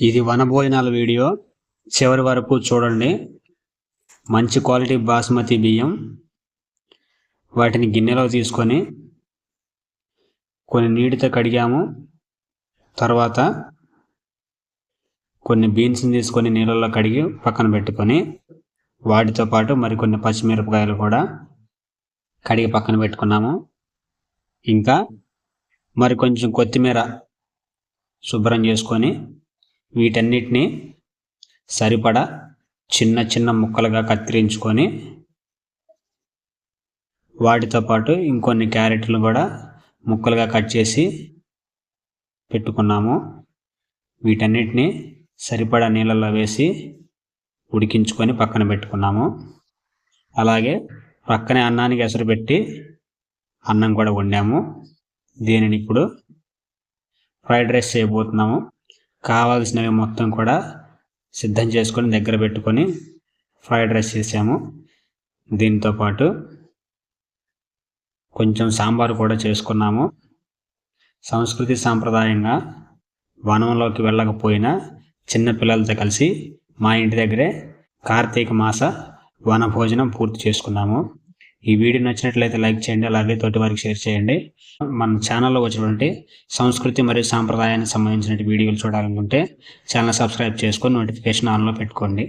ఇది వనభోజనాల వీడియో. చివరి వరకు చూడండి. మంచి క్వాలిటీ బాస్మతి బియ్యం. వాటిని గిన్నెలో తీసుకొని కొన్ని నీటితో కడిగాము. తర్వాత కొన్ని బీన్స్ని తీసుకొని నీళ్ళల్లో కడిగి పక్కన పెట్టుకొని వాటితో పాటు మరికొన్ని పచ్చిమిరపకాయలు కూడా కడిగి పక్కన పెట్టుకున్నాము. ఇంకా మరి కొంచెం కొత్తిమీర శుభ్రం చేసుకొని వీటన్నిటిని సరిపడా చిన్న చిన్న ముక్కలుగా కత్తిరించుకొని వాటితో పాటు ఇంకొన్ని క్యారెట్లు కూడా ముక్కలుగా కట్ చేసి పెట్టుకున్నాము. వీటన్నిటిని సరిపడా నీళ్ళల్లో వేసి ఉడికించుకొని పక్కన పెట్టుకున్నాము. అలాగే పక్కనే అన్నానికి ఎసరు పెట్టి అన్నం కూడా వండాము. దీనిని ఇప్పుడు ఫ్రైడ్ రైస్ చేయబోతున్నాము. కావాల్సినవి మొత్తం కూడా సిద్ధం చేసుకొని దగ్గర పెట్టుకొని ఫ్రైడ్ రైస్ చేసాము. దీంతో పాటు కొంచెం సాంబారు కూడా చేసుకున్నాము. సంస్కృతి సాంప్రదాయంగా వనంలోకి వెళ్ళకపోయినా చిన్నపిల్లలతో కలిసి మా ఇంటి దగ్గరే కార్తీక మాస వన భోజనం పూర్తి చేసుకున్నాము. ఈ వీడియో నచ్చినట్లయితే లైక్ చేయండి అలాగే తోటి వారికి షేర్ చేయండి. మన ఛానల్లో వచ్చినటువంటి సంస్కృతి మరియు సాంప్రదాయానికి సంబంధించిన వీడియోలు చూడాలనుకుంటే ఛానల్ సబ్స్క్రైబ్ చేసుకొని నోటిఫికేషన్ ఆన్లో పెట్టుకోండి.